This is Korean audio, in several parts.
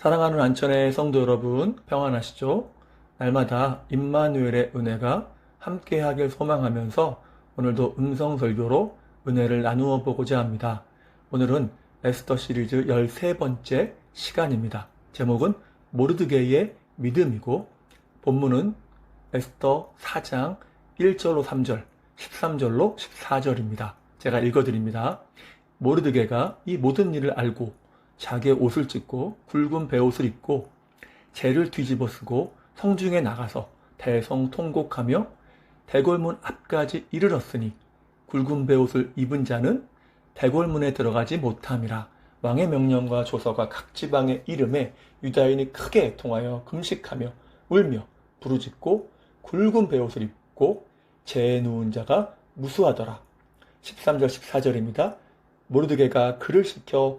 사랑하는 안천의 성도 여러분, 평안하시죠? 날마다 임마누엘의 은혜가 함께하길 소망하면서 오늘도 음성 설교로 은혜를 나누어 보고자 합니다. 오늘은 에스더 시리즈 13번째 시간입니다. 제목은 모르드게의 믿음이고 본문은 에스더 4장 1절로 3절, 13절로 14절입니다. 제가 읽어드립니다. 모르드게가 이 모든 일을 알고 자기의 옷을 찢고 굵은 베옷을 입고 재를 뒤집어 쓰고 성중에 나가서 대성 통곡하며 대궐문 앞까지 이르렀으니 굵은 베옷을 입은 자는 대궐문에 들어가지 못함이라 왕의 명령과 조서가 각 지방의 이름에 유다인이 크게 애통하여 금식하며 울며 부르짖고 굵은 베옷을 입고 재에 누운 자가 무수하더라. 13절 14절입니다. 모르드게가 그를 시켜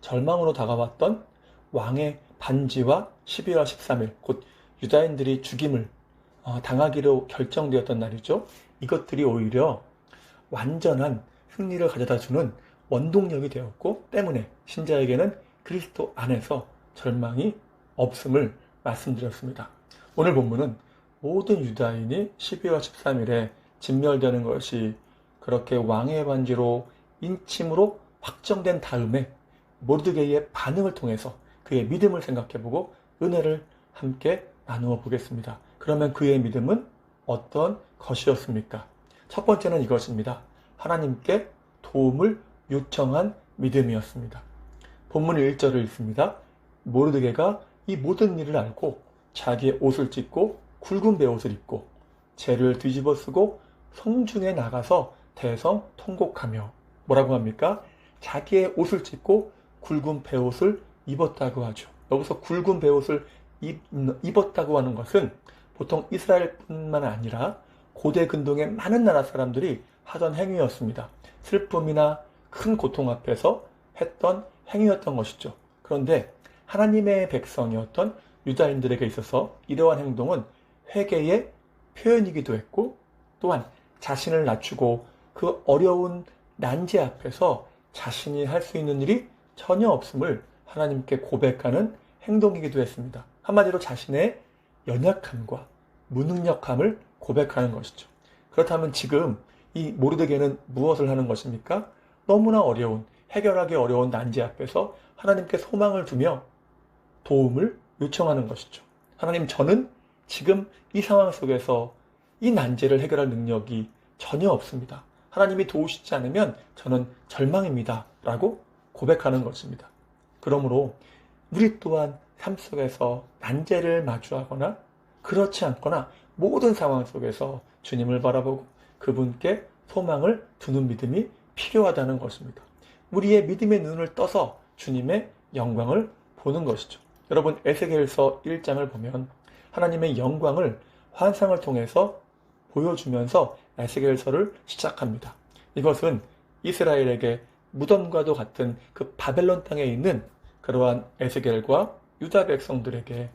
절망으로 다가왔던 왕의 반지와 12월 13일, 곧 유다인들이 죽임을 어, 당하기로 결정되었던 날이죠. 이것들이 오히려 완전한 승리를 가져다 주는 원동력이 되었고, 때문에 신자에게는 그리스도 안에서 절망이 없음을 말씀드렸습니다. 오늘 본문은 모든 유다인이 12월 13일에 진멸되는 것이 그렇게 왕의 반지로 인침으로 확정된 다음에 모르드게의 반응을 통해서 그의 믿음을 생각해보고 은혜를 함께 나누어 보겠습니다. 그러면 그의 믿음은 어떤 것이었습니까? 첫 번째는 이것입니다. 하나님께 도움을 요청한 믿음이었습니다. 본문 1절을 읽습니다. 모르드게가 이 모든 일을 알고 자기의 옷을 찢고 굵은 베옷을 입고 재를 뒤집어 쓰고 성중에 나가서 대성 통곡하며 뭐라고 합니까? 자기의 옷을 찢고 굵은 베옷을 입었다고 하죠. 여기서 굵은 베옷을 입, 입었다고 하는 것은 보통 이스라엘뿐만 아니라 고대 근동의 많은 나라 사람들이 하던 행위였습니다. 슬픔이나 큰 고통 앞에서 했던 행위였던 것이죠. 그런데 하나님의 백성이었던 유다인들에게 있어서 이러한 행동은 회개의 표현이기도 했고 또한 자신을 낮추고 그 어려운 난제 앞에서 자신이 할 수 있는 일이 전혀 없음을 하나님께 고백하는 행동이기도 했습니다. 한마디로 자신의 연약함과 무능력함을 고백하는 것이죠. 그렇다면 지금 이 모르드게는 무엇을 하는 것입니까? 너무나 어려운 해결하기 어려운 난제 앞에서 하나님께 소망을 두며 도움을 요청하는 것이죠. 하나님 저는 지금 이 상황 속에서 이 난제를 해결할 능력이 전혀 없습니다. 하나님이 도우시지 않으면 저는 절망입니다. 라고 고백하는 것입니다. 그러므로 우리 또한 삶 속에서 난제를 마주하거나 그렇지 않거나 모든 상황 속에서 주님을 바라보고 그분께 소망을 두는 믿음이 필요하다는 것입니다. 우리의 믿음의 눈을 떠서 주님의 영광을 보는 것이죠. 여러분 에세겔서 1장을 보면 하나님의 영광을 환상을 통해서 보여주면서 에스겔서를 시작합니다. 이것은 이스라엘에게 무덤과도 같은 그 바벨론 땅에 있는 그러한 에스겔과 유다 백성들에게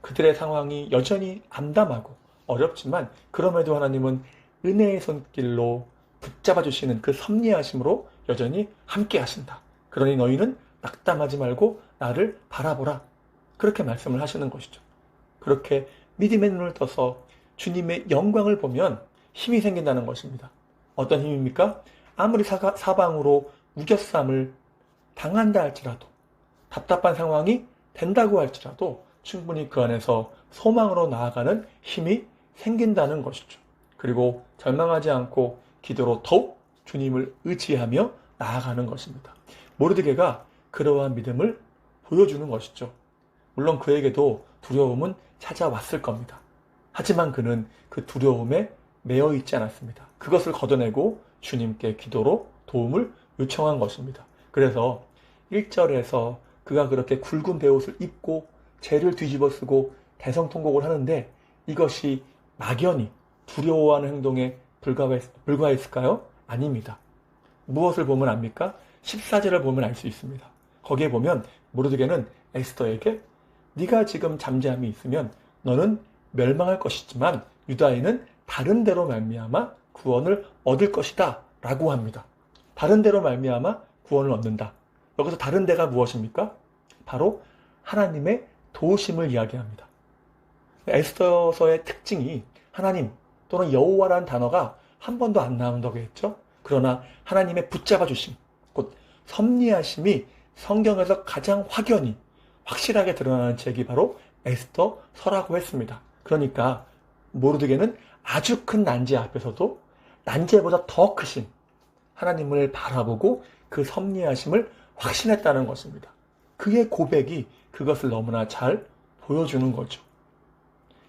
그들의 상황이 여전히 암담하고 어렵지만 그럼에도 하나님은 은혜의 손길로 붙잡아 주시는 그 섭리하심으로 여전히 함께 하신다. 그러니 너희는 낙담하지 말고 나를 바라보라. 그렇게 말씀을 하시는 것이죠. 그렇게 믿음의 눈을 떠서 주님의 영광을 보면 힘이 생긴다는 것입니다. 어떤 힘입니까? 아무리 사가, 사방으로 우겨쌈을 당한다 할지라도 답답한 상황이 된다고 할지라도 충분히 그 안에서 소망으로 나아가는 힘이 생긴다는 것이죠. 그리고 절망하지 않고 기도로 더욱 주님을 의지하며 나아가는 것입니다. 모르드게가 그러한 믿음을 보여주는 것이죠. 물론 그에게도 두려움은 찾아왔을 겁니다. 하지만 그는 그 두려움에 매여 있지 않았습니다. 그것을 걷어내고 주님께 기도로 도움을 요청한 것입니다. 그래서 1절에서 그가 그렇게 굵은 베옷을 입고 죄를 뒤집어 쓰고 대성통곡을 하는데 이것이 막연히 두려워하는 행동에 불과했, 불과했 을까요? 아닙니다. 무엇을 보면 압니까? 14절을 보면 알 수 있습니다. 거기에 보면 모르드게는 에스더에게 네가 지금 잠잠히 있으면 너는 멸망할 것이지만 유다인은 다른 데로 말미암아 구원을 얻을 것이다 라고 합니다. 다른 데로 말미암아 구원을 얻는다. 여기서 다른 데가 무엇입니까? 바로 하나님의 도우심을 이야기합니다. 에스더서의 특징이 하나님 또는 여호와라는 단어가 한 번도 안 나온다고 했죠. 그러나 하나님의 붙잡아 주심, 곧 섭리하심이 성경에서 가장 확연히 확실하게 드러나는 책이 바로 에스더서라고 했습니다. 그러니까 모르드게는 아주 큰 난제 앞에서도 난제보다 더 크신 하나님을 바라보고 그 섭리하심을 확신했다는 것입니다. 그의 고백이 그것을 너무나 잘 보여주는 거죠.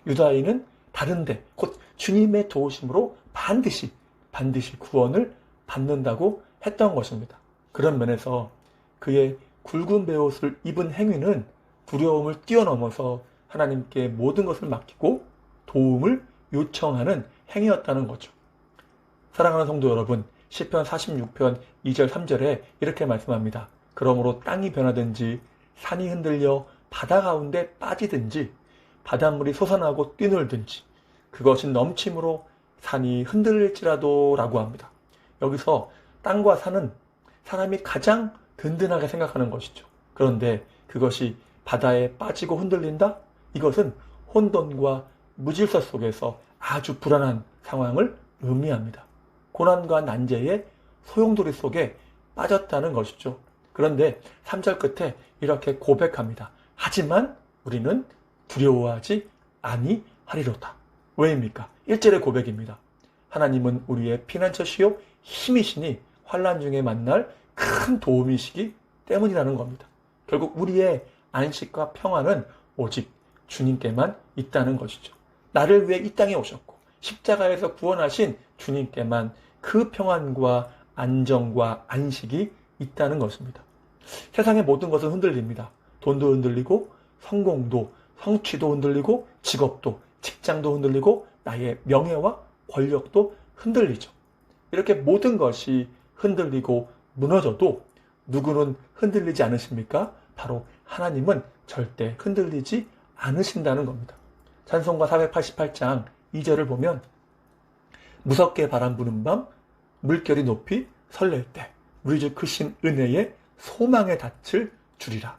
유다인은 다른데 곧 주님의 도우심으로 반드시 반드시 구원을 받는다고 했던 것입니다. 그런 면에서 그의 굵은 베옷을 입은 행위는 두려움을 뛰어넘어서 하나님께 모든 것을 맡기고 도움을 요청하는 행위였다는 거죠. 사랑하는 성도 여러분, 시편 46편 2절 3절에 이렇게 말씀합니다. 그러므로 땅이 변하든지 산이 흔들려 바다 가운데 빠지든지 바닷물이 솟아나고 뛰놀든지 그것이 넘침으로 산이 흔들릴지라도 라고 합니다. 여기서 땅과 산은 사람이 가장 든든하게 생각하는 것이죠. 그런데 그것이 바다에 빠지고 흔들린다? 이것은 혼돈과 무질서 속에서 아주 불안한 상황을 의미합니다. 고난과 난제의 소용돌이 속에 빠졌다는 것이죠. 그런데 3절 끝에 이렇게 고백합니다. 하지만 우리는 두려워하지 아니하리로다. 왜입니까? 1절의 고백입니다. 하나님은 우리의 피난처시요 힘이시니 환란 중에 만날 큰 도움이시기 때문이라는 겁니다. 결국 우리의 안식과 평안은 오직 주님께만 있다는 것이죠. 나를 위해 이 땅에 오셨고 십자가에서 구원하신 주님께만 그 평안과 안정과 안식이 있다는 것입니다. 세상의 모든 것은 흔들립니다. 돈도 흔들리고 성공도 성취도 흔들리고 직업도 직장도 흔들리고 나의 명예와 권력도 흔들리죠. 이렇게 모든 것이 흔들리고 무너져도 누구는 흔들리지 않으십니까? 바로 하나님은 절대 흔들리지 않으신다는 겁니다. 찬송가 488장 2절을 보면 무섭게 바람 부는 밤 물결이 높이 설렐 때 우리 주 크신 은혜에 소망의 닻을 주리라.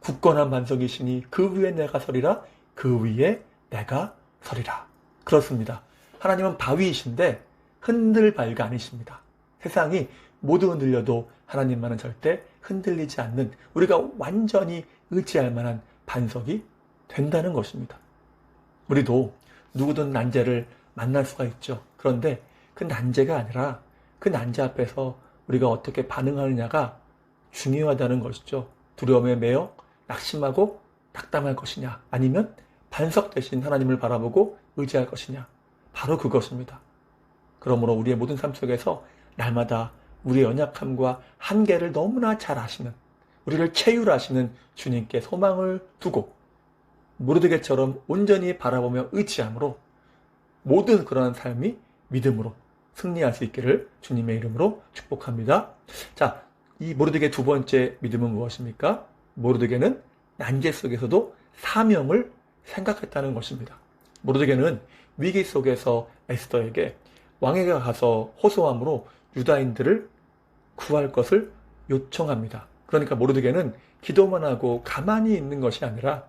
굳건한 반석이시니 그 위에 내가 서리라 그 위에 내가 서리라. 그렇습니다. 하나님은 바위이신데 흔들 바위가 아니십니다. 세상이 모두 흔들려도 하나님만은 절대 흔들리지 않는 우리가 완전히 의지할 만한 반석이 된다는 것입니다. 우리도 누구든 난제를 만날 수가 있죠. 그런데 그 난제가 아니라 그 난제 앞에서 우리가 어떻게 반응하느냐가 중요하다는 것이죠. 두려움에 매여 낙심하고 낙담할 것이냐 아니면 반석 대신 하나님을 바라보고 의지할 것이냐 바로 그것입니다. 그러므로 우리의 모든 삶 속에서 날마다 우리의 연약함과 한계를 너무나 잘 아시는 우리를 체휼하시는 주님께 소망을 두고 무르드게처럼 온전히 바라보며 의지함으로 모든 그러한 삶이 믿음으로 승리할 수 있기를 주님의 이름으로 축복합니다. 자, 이 모르드게 두 번째 믿음은 무엇입니까? 모르드게는 난제 속에서도 사명을 생각했다는 것입니다. 모르드게는 위기 속에서 에스더에게 왕에게 가서 호소함으로 유다인들을 구할 것을 요청합니다. 그러니까 모르드게는 기도만 하고 가만히 있는 것이 아니라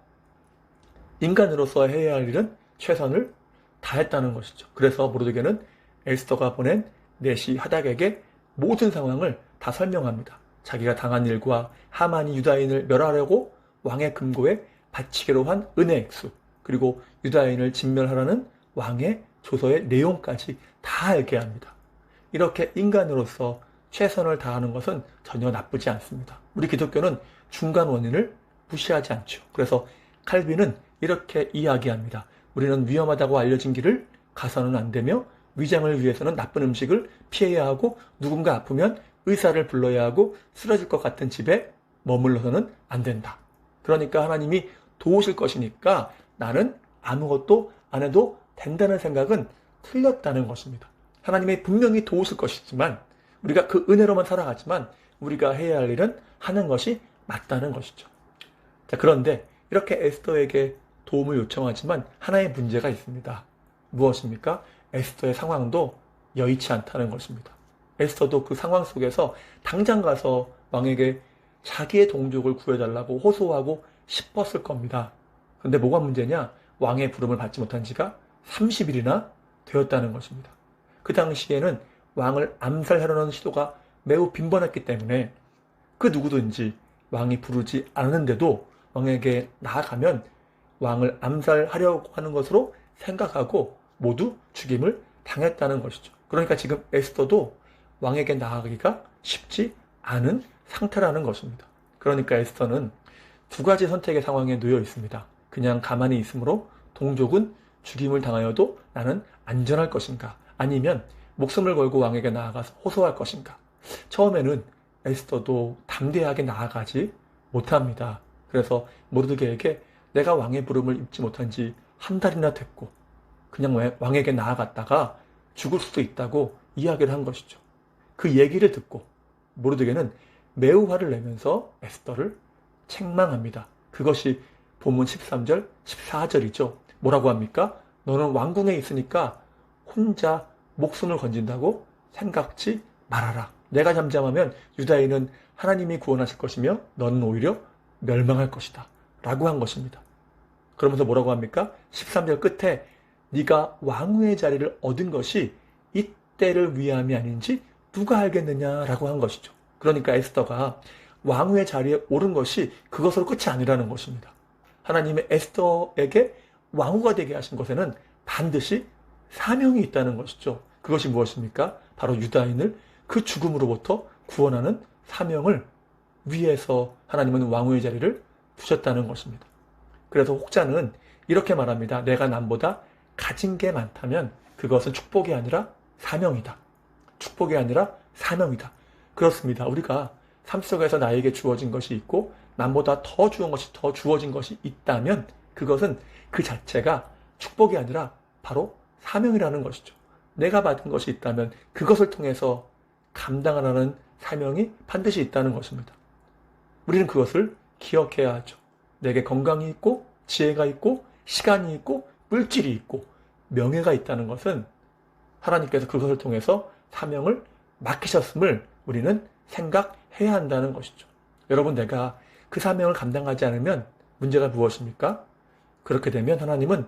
인간으로서 해야 할 일은 최선을 다했다는 것이죠. 그래서 모르드게는 에스더가 보낸 내시 하닥에게 모든 상황을 다 설명합니다. 자기가 당한 일과 하만이 유다인을 멸하려고 왕의 금고에 바치기로 한 은혜 액수, 그리고 유다인을 진멸하라는 왕의 조서의 내용까지 다 알게 합니다. 이렇게 인간으로서 최선을 다하는 것은 전혀 나쁘지 않습니다. 우리 기독교는 중간 원인을 무시하지 않죠. 그래서 칼빈은 이렇게 이야기합니다. 우리는 위험하다고 알려진 길을 가서는 안 되며 위장을 위해서는 나쁜 음식을 피해야 하고 누군가 아프면 의사를 불러야 하고 쓰러질 것 같은 집에 머물러서는 안 된다. 그러니까 하나님이 도우실 것이니까 나는 아무것도 안 해도 된다는 생각은 틀렸다는 것입니다. 하나님이 분명히 도우실 것이지만 우리가 그 은혜로만 살아가지만 우리가 해야 할 일은 하는 것이 맞다는 것이죠. 자, 그런데 이렇게 에스더에게 도움을 요청하지만 하나의 문제가 있습니다. 무엇입니까? 에스더의 상황도 여의치 않다는 것입니다. 에스더도 그 상황 속에서 당장 가서 왕에게 자기의 동족을 구해달라고 호소하고 싶었을 겁니다. 근데 뭐가 문제냐? 왕의 부름을 받지 못한 지가 30일이나 되었다는 것입니다. 그 당시에는 왕을 암살하려는 시도가 매우 빈번했기 때문에 그 누구든지 왕이 부르지 않았는데도 왕에게 나아가면 왕을 암살하려고 하는 것으로 생각하고 모두 죽임을 당했다는 것이죠. 그러니까 지금 에스더도 왕에게 나아가기가 쉽지 않은 상태라는 것입니다. 그러니까 에스더는 두 가지 선택의 상황에 놓여 있습니다. 그냥 가만히 있으므로 동족은 죽임을 당하여도 나는 안전할 것인가? 아니면 목숨을 걸고 왕에게 나아가서 호소할 것인가? 처음에는 에스더도 담대하게 나아가지 못합니다. 그래서 모르드게에게 내가 왕의 부름을 입지 못한 지 한 달이나 됐고 그냥 왕에게 나아갔다가 죽을 수도 있다고 이야기를 한 것이죠. 그 얘기를 듣고 모르드게는 매우 화를 내면서 에스더를 책망합니다. 그것이 본문 13절, 14절이죠. 뭐라고 합니까? 너는 왕궁에 있으니까 혼자 목숨을 건진다고 생각지 말아라. 내가 잠잠하면 유다인은 하나님이 구원하실 것이며 너는 오히려 멸망할 것이다. 라고 한 것입니다. 그러면서 뭐라고 합니까? 13절 끝에 네가 왕후의 자리를 얻은 것이 이때를 위함이 아닌지 누가 알겠느냐라고 한 것이죠. 그러니까 에스더가 왕후의 자리에 오른 것이 그것으로 끝이 아니라는 것입니다. 하나님의 에스더에게 왕후가 되게 하신 것에는 반드시 사명이 있다는 것이죠. 그것이 무엇입니까? 바로 유다인을 그 죽음으로부터 구원하는 사명을 위해서 하나님은 왕후의 자리를 두셨다는 것입니다. 그래서 혹자는 이렇게 말합니다. 내가 남보다 가진 게 많다면 그것은 축복이 아니라 사명이다. 축복이 아니라 사명이다. 그렇습니다. 우리가 삶 속에서 나에게 주어진 것이 있고 남보다 더 주은 것이 더 주어진 것이 있다면 그것은 그 자체가 축복이 아니라 바로 사명이라는 것이죠. 내가 받은 것이 있다면 그것을 통해서 감당하라는 사명이 반드시 있다는 것입니다. 우리는 그것을 기억해야 하죠. 내게 건강이 있고 지혜가 있고 시간이 있고 물질이 있고 명예가 있다는 것은 하나님께서 그것을 통해서 사명을 맡기셨음을 우리는 생각해야 한다는 것이죠. 여러분 내가 그 사명을 감당하지 않으면 문제가 무엇입니까? 그렇게 되면 하나님은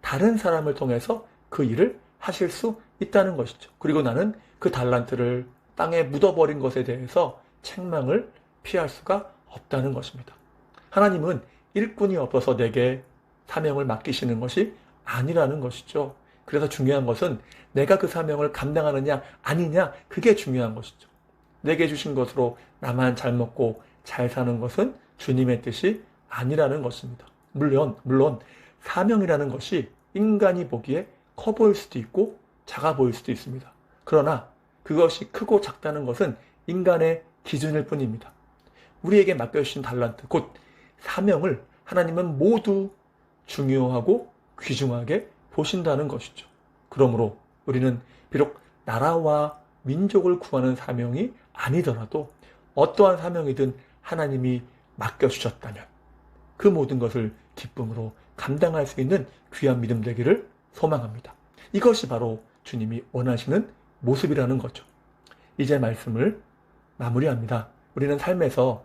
다른 사람을 통해서 그 일을 하실 수 있다는 것이죠. 그리고 나는 그 달란트를 땅에 묻어버린 것에 대해서 책망을 피할 수가 없다는 것입니다. 하나님은 일꾼이 없어서 내게 사명을 맡기시는 것이 아니라는 것이죠. 그래서 중요한 것은 내가 그 사명을 감당하느냐 아니냐 그게 중요한 것이죠. 내게 주신 것으로 나만 잘 먹고 잘 사는 것은 주님의 뜻이 아니라는 것입니다. 물론 물론 사명이라는 것이 인간이 보기에 커 보일 수도 있고 작아 보일 수도 있습니다. 그러나 그것이 크고 작다는 것은 인간의 기준일 뿐입니다. 우리에게 맡겨주신 달란트, 곧 사명을 하나님은 모두 중요하고 귀중하게 보신다는 것이죠. 그러므로 우리는 비록 나라와 민족을 구하는 사명이 아니더라도 어떠한 사명이든 하나님이 맡겨주셨다면 그 모든 것을 기쁨으로 감당할 수 있는 귀한 믿음 되기를 소망합니다. 이것이 바로 주님이 원하시는 모습이라는 거죠. 이제 말씀을 마무리합니다. 우리는 삶에서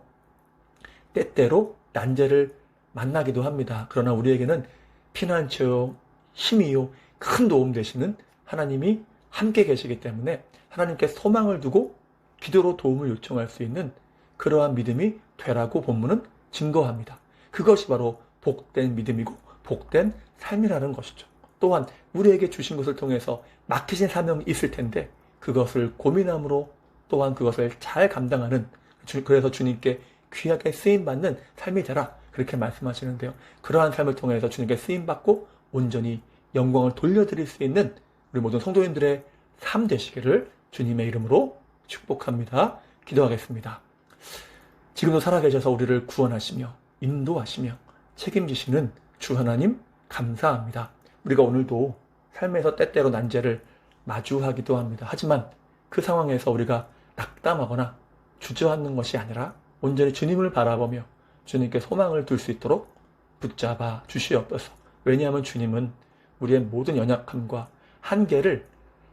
때때로 난제를 만나기도 합니다. 그러나 우리에게는 피난처요, 힘이요, 큰 도움 되시는 하나님이 함께 계시기 때문에 하나님께 소망을 두고 기도로 도움을 요청할 수 있는 그러한 믿음이 되라고 본문은 증거합니다. 그것이 바로 복된 믿음이고 복된 삶이라는 것이죠. 또한 우리에게 주신 것을 통해서 맡기신 사명이 있을 텐데 그것을 고민함으로 또한 그것을 잘 감당하는 그래서 주님께 귀하게 쓰임 받는 삶이 되라 그렇게 말씀하시는데요. 그러한 삶을 통해서 주님께 쓰임 받고 온전히 영광을 돌려드릴 수 있는 우리 모든 성도인들의 삶 되시기를 주님의 이름으로 축복합니다. 기도하겠습니다. 지금도 살아계셔서 우리를 구원하시며 인도하시며 책임지시는 주 하나님 감사합니다. 우리가 오늘도 삶에서 때때로 난제를 마주하기도 합니다. 하지만 그 상황에서 우리가 낙담하거나 주저앉는 것이 아니라 온전히 주님을 바라보며 주님께 소망을 둘 수 있도록 붙잡아 주시옵소서. 왜냐하면 주님은 우리의 모든 연약함과 한계를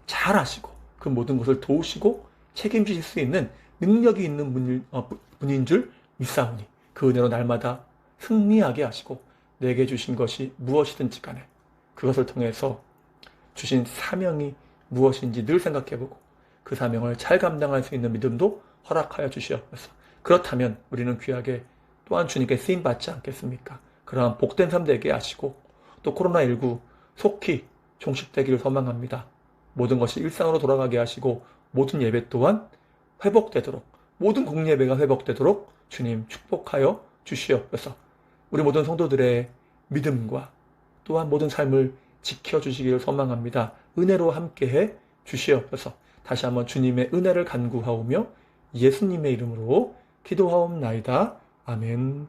잘 아시고 그 모든 것을 도우시고 책임지실 수 있는 능력이 있는 분일, 어, 분인 줄 믿사오니 그 은혜로 날마다 승리하게 하시고 내게 주신 것이 무엇이든지 간에 그것을 통해서 주신 사명이 무엇인지 늘 생각해보고 그 사명을 잘 감당할 수 있는 믿음도 허락하여 주시옵소서. 그렇다면 우리는 귀하게 또한 주님께 쓰임 받지 않겠습니까? 그러한 복된 삶 되게 하시고 또 코로나19 속히 종식되기를 소망합니다. 모든 것이 일상으로 돌아가게 하시고 모든 예배 또한 회복되도록 모든 공예배가 회복되도록 주님 축복하여 주시옵소서. 우리 모든 성도들의 믿음과 또한 모든 삶을 지켜주시기를 소망합니다. 은혜로 함께해 주시옵소서. 다시 한번 주님의 은혜를 간구하오며 예수님의 이름으로 기도하옵나이다. 아멘.